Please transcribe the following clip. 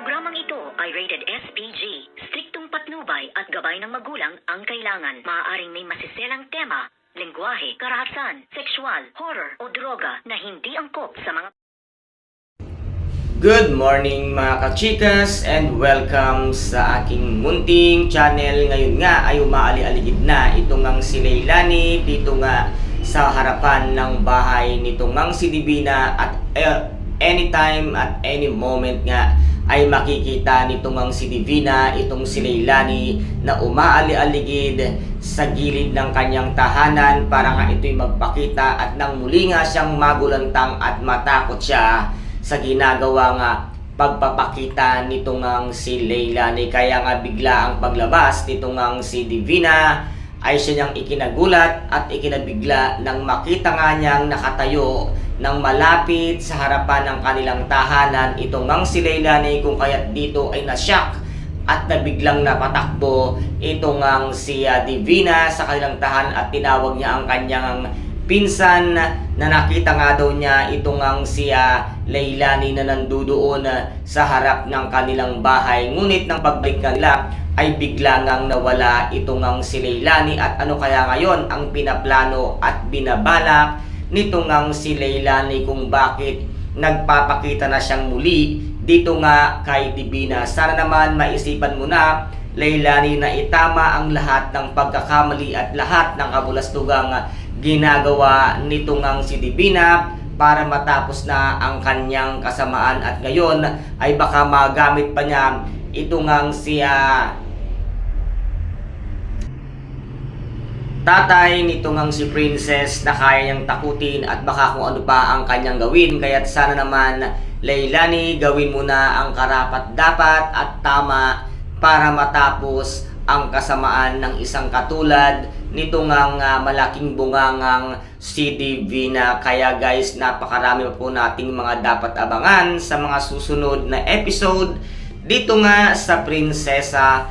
Programang ito ay rated SPG. Striktong patnubay at gabay ng magulang ang kailangan. Maaaring may masiselang tema, lengguwahe, karahasan, sexual, horror o droga na hindi angkop sa mga Good morning mga kachikas and welcome sa aking munting channel. Ngayon nga ay umaali-aligid na itong ang si Leilani dito nga sa harapan ng bahay nitong ang si Divina at eh, anytime at any moment nga ay makikita nitong ang si Divina, itong si Leilani na umaali-aligid sa gilid ng kanyang tahanan para nga ito'y magpakita at nang muli nga siyang magulantang at matakot siya sa ginagawa nga pagpapakita nitong ang si Leilani. Kaya nga bigla ang paglabas nitong ang si Divina ay siya niyang ikinagulat at ikinabigla nang makita nga niyang nakatayo ng malapit sa harapan ng kanilang tahanan. Itong ang si Leilani kung kaya't dito ay nasyak at nabiglang napatakbo. Itong ang si Divina sa kanilang tahanan at tinawag niya ang kanyang pinsan na nakita nga daw niya. Itong ang si ah, Leilani na nandudoon sa harap ng kanilang bahay. Ngunit nang pagbalik nila ay bigla ngang nawala itong ang si Leilani at ano kaya ngayon ang pinaplano at binabalak nitong ang si Leilani kung bakit nagpapakita na siyang muli dito nga kay Divina. Sana naman maisipan mo na Leilani na itama ang lahat ng pagkakamali at lahat ng kabulastugang ginagawa nitong ang si Divina para matapos na ang kanyang kasamaan at ngayon ay baka magamit pa niya itong ang si ah, tatay nitong ang si Princess na kaya niyang takutin at baka kung ano pa ang kanyang gawin. Kaya't sana naman, Leilani, gawin mo na ang karapat dapat at tama para matapos ang kasamaan ng isang katulad nito ngang ah, malaking bungangang si Divina. Kaya guys, napakarami pa po nating mga dapat abangan sa mga susunod na episode dito nga sa Prinsesa